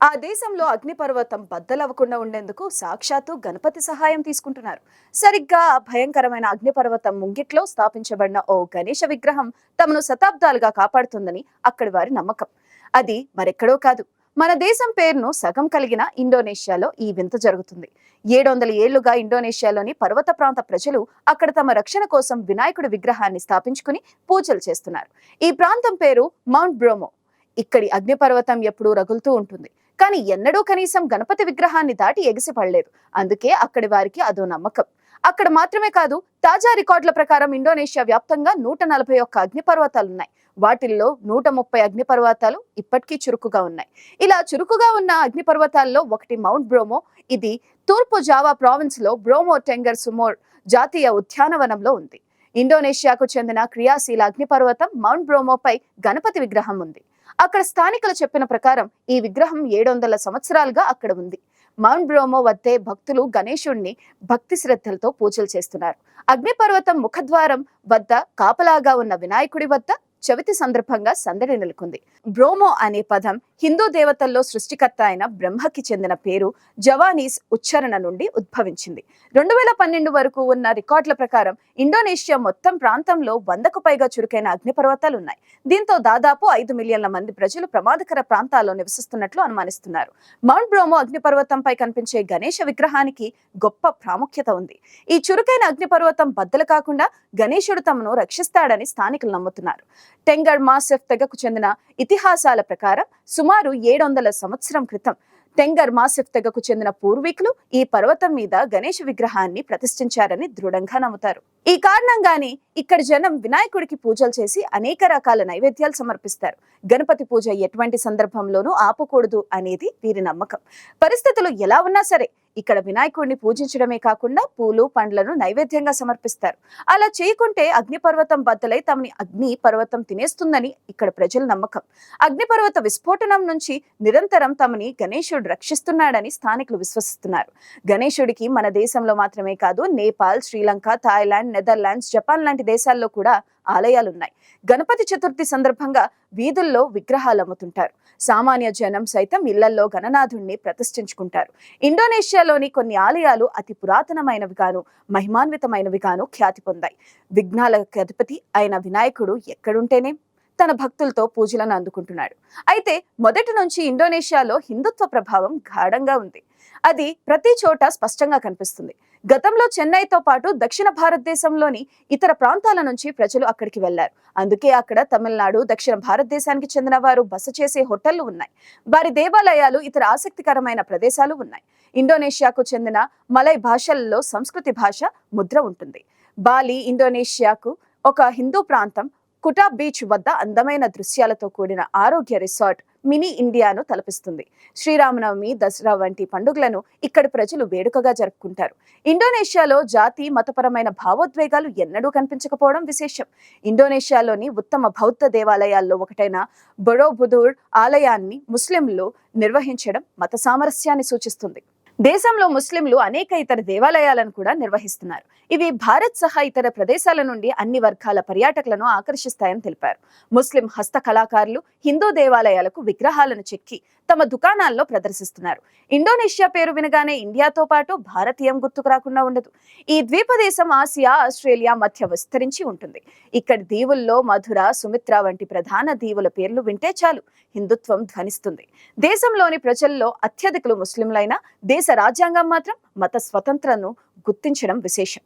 ఆ దేశంలో అగ్నిపర్వతం బద్దలవ్వకుండా ఉండేందుకు సాక్షాత్తు గణపతి సహాయం తీసుకుంటున్నారు. సరిగ్గా భయంకరమైన అగ్నిపర్వతం ముంగిట్లో స్థాపించబడిన ఓ గణేష విగ్రహం తమను శతాబ్దాలుగా కాపాడుతుందని అక్కడి వారి నమ్మకం. అది మరెక్కడో కాదు. మన దేశం పేరును సగం కలిగిన ఇండోనేషియాలో ఈ వింత జరుగుతుంది. ఏడు వందల ఏళ్ళుగా ఇండోనేషియాలోని పర్వత ప్రాంత ప్రజలు అక్కడ తమ రక్షణ కోసం వినాయకుడి విగ్రహాన్ని స్థాపించుకుని పూజలు చేస్తున్నారు. ఈ ప్రాంతం పేరు మౌంట్ బ్రోమో. ఇక్కడి అగ్నిపర్వతం ఎప్పుడూ రగులుతూ ఉంటుంది. కానీ ఎన్నడూ కనీసం గణపతి విగ్రహాన్ని దాటి ఎగిసిపడలేదు అందుకే అక్కడి వారికి అదో నమ్మకం. అక్కడ మాత్రమే కాదు తాజా రికార్డుల ప్రకారం ఇండోనేషియా వ్యాప్తంగా నూట నలభై ఒక్క అగ్నిపర్వతాలున్నాయి. వాటిల్లో నూట ముప్పై అగ్నిపర్వతాలు ఇప్పటికీ చురుకుగా ఉన్నాయి. ఇలా చురుకుగా ఉన్న అగ్నిపర్వతాల్లో ఒకటి మౌంట్ బ్రోమో ఇది తూర్పు జావా ప్రావిన్స్లో బ్రోమో టెంగర్ సుమోర్ జాతీయ ఉద్యానవనంలో ఉంది. ఇండోనేషియాకు చెందిన క్రియాశీల అగ్నిపర్వతం మౌంట్ బ్రోమోపై గణపతి విగ్రహం ఉంది. అక్కడ స్థానికులు చెప్పిన ప్రకారం ఈ విగ్రహం ఏడు వందల సంవత్సరాలుగా అక్కడ ఉంది. మౌంట్ బ్రోమో వద్దే భక్తులు గణేశుణ్ణి భక్తి శ్రద్ధలతో పూజలు చేస్తున్నారు. అగ్నిపర్వతం ముఖద్వారం వద్ద కాపలాగా ఉన్న వినాయకుడి వద్ద చవితి సందర్భంగా సందడి నెలకొంది. బ్రోమో అనే పదం హిందూ దేవతల్లో సృష్టికర్త అయిన బ్రహ్మకి చెందిన పేరు జవానీస్ ఉచ్చారణ నుండి ఉద్భవించింది. రెండు వేల పన్నెండు వరకు ఉన్న రికార్డుల ప్రకారం ఇండోనేషియా మొత్తం ప్రాంతంలో వందకు పైగా చురుకైన అగ్నిపర్వతాలు ఉన్నాయి. దీంతో దాదాపు ఐదు మిలియన్ల మంది ప్రజలు ప్రమాదకర ప్రాంతాల్లో నివసిస్తున్నట్లు అనుమానిస్తున్నారు. మౌంట్ బ్రోమో అగ్నిపర్వతంపై కనిపించే గణేష విగ్రహానికి గొప్ప ప్రాముఖ్యత ఉంది. ఈ చురుకైన అగ్నిపర్వతం బద్దలు కాకుండా గణేశుడు తమను రక్షిస్తాడని స్థానికులు నమ్ముతున్నారు. టెంగర్ మాసెఫ్ తెగకు చెందిన ఇతిహాసాల ప్రకారం సుమారు ఏడు వందల సంవత్సరం క్రితం టెంగర్ మాసెఫ్ తెగకు చెందిన పూర్వీకులు ఈ పర్వతం మీద గణేష్ విగ్రహాన్ని ప్రతిష్ఠించారని దృఢంగా నమ్ముతారు. ఈ కారణంగానే ఇక్కడ జనం వినాయకుడికి పూజలు చేసి అనేక రకాల నైవేద్యాలు సమర్పిస్తారు. గణపతి పూజ ఎటువంటి సందర్భంలోనూ ఆపకూడదు అనేది వీరి నమ్మకం. పరిస్థితులు ఎలా ఉన్నా సరే ఇక్కడ వినాయకుడిని పూజించడమే కాకుండా పూలు పండ్లను నైవేద్యంగా సమర్పిస్తారు. అలా చేయకుంటే అగ్నిపర్వతం బద్దలై తమని అగ్ని పర్వతం తినేస్తుందని ఇక్కడ ప్రజల నమ్మకం. అగ్నిపర్వత విస్ఫోటనం నుంచి నిరంతరం తమని గణేశుడు రక్షిస్తున్నాడని స్థానికులు విశ్వసిస్తున్నారు. గణేశుడికి మన దేశంలో మాత్రమే కాదు Nepal Sri Lanka Thailand Netherlands Japan లాంటి దేశాల్లో కూడా ఆలయాలున్నాయి. గణపతి చతుర్థి సందర్భంగా వీధుల్లో విగ్రహాలు అమ్ముతుంటారు. సామాన్య జనం సైతం ఇళ్ళలో గణనాథుణ్ణి ప్రతిష్ఠించుకుంటారు. ఇండోనేషియాలోని కొన్ని ఆలయాలు అతి పురాతనమైనవిగాను మహిమాన్వితమైనవిగాను ఖ్యాతి పొందాయి. విఘ్నాల అధిపతి అయిన వినాయకుడు ఎక్కడుంటేనే తన భక్తులతో పూజలను అందుకుంటున్నాడు. అయితే మొదటి నుంచి ఇండోనేషియాలో హిందుత్వ ప్రభావం గాఢంగా ఉంది. అది ప్రతి చోట స్పష్టంగా కనిపిస్తుంది. గతంలో చెన్నైతో పాటు దక్షిణ భారతదేశంలోని ఇతర ప్రాంతాల నుంచి ప్రజలు అక్కడికి వెళ్ళారు అందుకే అక్కడ తమిళనాడు దక్షిణ భారతదేశానికి చెందిన వారు బస చేసే హోటళ్ళు ఉన్నాయి. వారి దేవాలయాలు ఇతర ఆసక్తికరమైన ప్రదేశాలు ఉన్నాయి. ఇండోనేషియాకు చెందిన మలై భాషలలో సంస్కృతి భాష ముద్ర ఉంటుంది. బాలి ఇండోనేషియాకు ఒక హిందూ ప్రాంతం కుటా బీచ్ వద్ద అందమైన దృశ్యాలతో కూడిన ఆరోగ్య రిసార్ట్ మినీ ఇండియాను తలపిస్తుంది. శ్రీరామనవమి దసరా వంటి పండుగలను ఇక్కడి ప్రజలు వేడుకగా జరుపుకుంటారు. ఇండోనేషియాలో జాతి మతపరమైన భావోద్వేగాలు ఎన్నడూ కనిపించకపోవడం విశేషం. ఇండోనేషియాలోని ఉత్తమ బౌద్ధ దేవాలయాల్లో ఒకటైన బొడోబుదూర్ ఆలయాన్ని ముస్లింలు నిర్వహించడం మత సామరస్యాన్ని సూచిస్తుంది. దేశంలో ముస్లింలు అనేక ఇతర దేవాలయాలను కూడా నిర్వహిస్తున్నారు. ఇవి భారత్ సహా ఇతర ప్రదేశాల నుండి అన్ని వర్గాల పర్యాటకులను ఆకర్షిస్తాయని తెలిపారు. ముస్లిం హస్త కళాకారులు హిందూ దేవాలయాలకు విగ్రహాలను చెక్కి తమ దుకాణాల్లో ప్రదర్శిస్తున్నారు. ఇండోనేషియా పేరు వినగానే ఇండియాతో పాటు భారతీయం గుర్తుకు రాకుండా ఉండదు. ఈ ద్వీపదేశం ఆసియా ఆస్ట్రేలియా మధ్య విస్తరించి ఉంటుంది. ఇక్కడి దీవుల్లో మధుర సుమిత్ర వంటి ప్రధాన దీవుల పేర్లు వింటే చాలు. హిందుత్వం ధ్వనిస్తుంది. దేశంలోని ప్రజల్లో అత్యధికులు ముస్లింలైనా దేశ రాజ్యాంగం మాత్రం మత స్వతంత్రను గుర్తించడం విశేషం.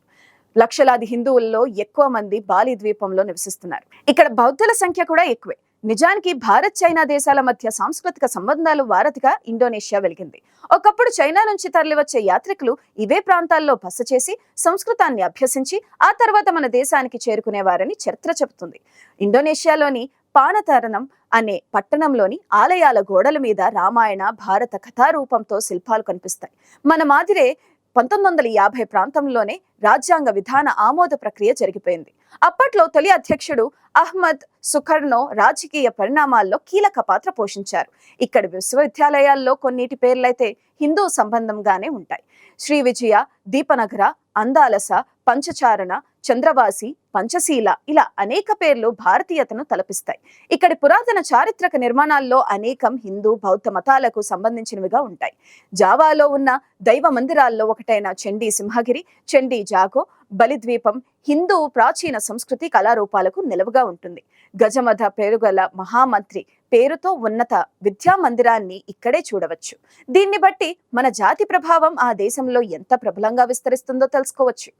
లక్షలాది హిందువుల్లో ఎక్కువ మంది బాలి ద్వీపంలో నివసిస్తున్నారు. ఇక్కడ బౌద్ధుల సంఖ్య కూడా ఎక్కువే. నిజానికి భారత్ చైనా దేశాల మధ్య సాంస్కృతిక సంబంధాలు వారధిగా ఇండోనేషియా వెలిగింది. ఒకప్పుడు చైనా నుంచి తరలివచ్చే యాత్రికులు ఇవే ప్రాంతాల్లో బస చేసి సంస్కృతాన్ని అభ్యసించి ఆ తర్వాత మన దేశానికి చేరుకునేవారని చరిత్ర చెబుతుంది. ఇండోనేషియాలోని పానతరణం అనే పట్టణంలోని ఆలయాల గోడల మీద రామాయణ భారత కథారూపంతో శిల్పాలు కనిపిస్తాయి. మన మాదిరే పంతొమ్మిది వందల యాభై ప్రాంతంలోనే రాజ్యాంగ విధాన ఆమోద ప్రక్రియ జరిగిపోయింది. అప్పట్లో తొలి అధ్యక్షుడు అహ్మద్ సుఖర్నో రాజకీయ పరిణామాల్లో కీలక పాత్ర పోషించారు. ఇక్కడి విశ్వవిద్యాలయాల్లో కొన్నిటి పేర్లైతే హిందూ సంబంధంగానే ఉంటాయి. శ్రీ విజయ దీపనగర అందాలస పంచచారణ చంద్రవాసి పంచశీల ఇలా అనేక పేర్లు భారతీయతను తలపిస్తాయి. ఇక్కడి పురాతన చారిత్రక నిర్మాణాల్లో అనేకం హిందూ బౌద్ధ మతాలకు సంబంధించినవిగా ఉంటాయి. జావాలో ఉన్న దైవ మందిరాల్లో ఒకటైన చండీ సింహగిరి చండీ జాగో బలిద్వీపం హిందూ ప్రాచీన సంస్కృతి కళారూపాలకు నిలవుగా ఉంటుంది. గజమధ పేరుగల మహామంత్రి పేరుతో ఉన్నత విద్యా మందిరాన్ని ఇక్కడే చూడవచ్చు. దీన్ని బట్టి మన జాతి ప్రభావం ఆ దేశంలో ఎంత ప్రబలంగా విస్తరిస్తుందో తెలుసుకోవచ్చు.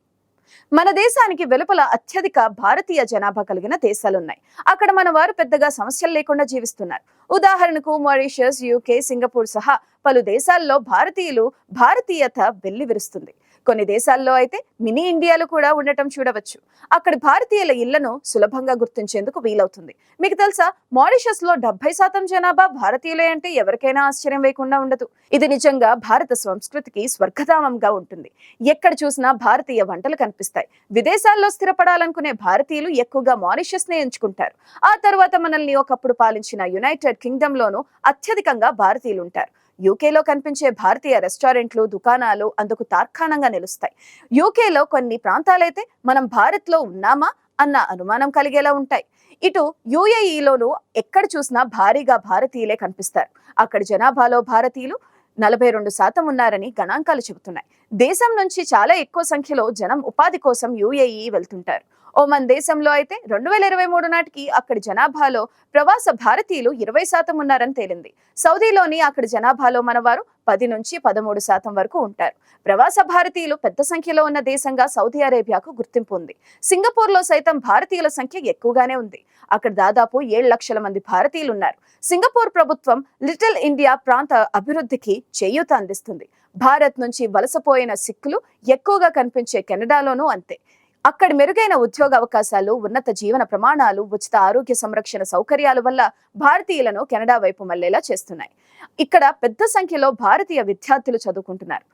మన దేశానికి వెలుపల అత్యధిక భారతీయ జనాభా కలిగిన దేశాలున్నాయి. అక్కడ మన వారు పెద్దగా సమస్యలు లేకుండా జీవిస్తున్నారు. ఉదాహరణకు మారిషస్ యూకే సింగపూర్ సహా పలు దేశాల్లో భారతీయులు భారతీయత వెల్లి విరుస్తుంది కొన్ని దేశాల్లో అయితే మినీ ఇండియాలు కూడా ఉండటం చూడవచ్చు. అక్కడ భారతీయుల ఇళ్ళను సులభంగా గుర్తించేందుకు వీలవుతుంది. మీకు తెలుసా? మారిషస్లో డెబ్బై శాతం జనాభా భారతీయులే అంటే ఎవరికైనా ఆశ్చర్యం వేయకుండా ఉండదు. ఇది నిజంగా భారత సంస్కృతికి స్వర్గధామంగా ఉంటుంది. ఎక్కడ చూసినా భారతీయ వంటలు కనిపిస్తాయి. విదేశాల్లో స్థిరపడాలనుకునే భారతీయులు ఎక్కువగా మారిషస్ నే ఎంచుకుంటారు. ఆ తర్వాత మనల్ని ఒకప్పుడు పాలించిన యునైటెడ్ కింగ్డమ్ లోను అత్యధికంగా భారతీయులు ఉంటారు యూకేలో కనిపించే భారతీయ రెస్టారెంట్లు దుకాణాలు అందుకు తార్కాణంగా నిలుస్తాయి. యూకేలో కొన్ని ప్రాంతాలైతే మనం భారత్లో ఉన్నామా అన్న అనుమానం కలిగేలా ఉంటాయి. ఇటు యుఏఈలోనూ ఎక్కడ చూసినా భారీగా భారతీయులే కనిపిస్తారు. అక్కడ జనాభాలో భారతీయులు నలభై రెండు శాతం ఉన్నారని గణాంకాలు చెబుతున్నాయి. దేశం నుంచి చాలా ఎక్కువ సంఖ్యలో జనం ఉపాధి కోసం యుఏఈ వెళ్తుంటారు. ఓమన్ దేశంలో అయితే రెండు వేల ఇరవై మూడు నాటికి అక్కడి జనాభాలో ప్రవాస భారతీయులు ఇరవై శాతం ఉన్నారని తేలింది. సౌదీలోని అక్కడి జనాభాలో మనవారు పది నుంచి పదమూడు శాతం వరకు ఉంటారు. ప్రవాస భారతీయులు పెద్ద సంఖ్యలో ఉన్న దేశంగా సౌదీ అరేబియాకు గుర్తింపు ఉంది. సింగపూర్లో సైతం భారతీయుల సంఖ్య ఎక్కువగానే ఉంది. అక్కడ దాదాపు ఏడు లక్షల మంది భారతీయులు ఉన్నారు. సింగపూర్ ప్రభుత్వం లిటిల్ ఇండియా ప్రాంత అభివృద్ధికి చేయూత అందిస్తుంది. భారత్ నుంచి వలసపోయిన సిక్కులు ఎక్కువగా కనిపించే కెనడాలోనూ అంతే. అక్కడ మెరుగైన ఉద్యోగ అవకాశాలు ఉన్నత జీవన ప్రమాణాలు ఉచిత ఆరోగ్య సంరక్షణ సౌకర్యాల వల్ల భారతీయులను కెనడా వైపు మళ్ళేలా చేస్తున్నాయి. ఇక్కడ పెద్ద సంఖ్యలో భారతీయ విద్యార్థులు చదువుకుంటున్నారు.